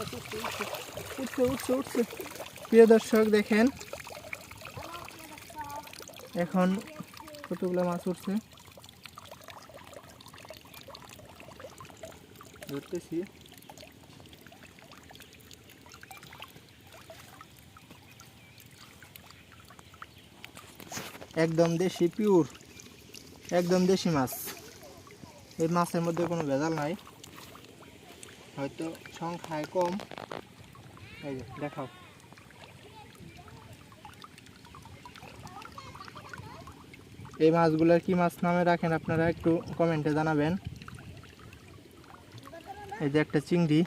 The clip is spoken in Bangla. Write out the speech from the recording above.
উঠছে উঠছে উঠছে। প্রিয় দর্শক দেখেন। এখন কতগুলো মাছ উঠছে? ধরতেছি। একদম দেশি পিওর একদম দেশি মাছ। এই মাছের মধ্যে কোনো ভেজাল নাই। হয়তো সংখ্যায় কম। এই যে, দেখাও। এই মাছগুলোর কি মাছ নামে রাখেন আপনারা একটু কমেন্টে জানাবেন? এই যে একটা চিংড়ি।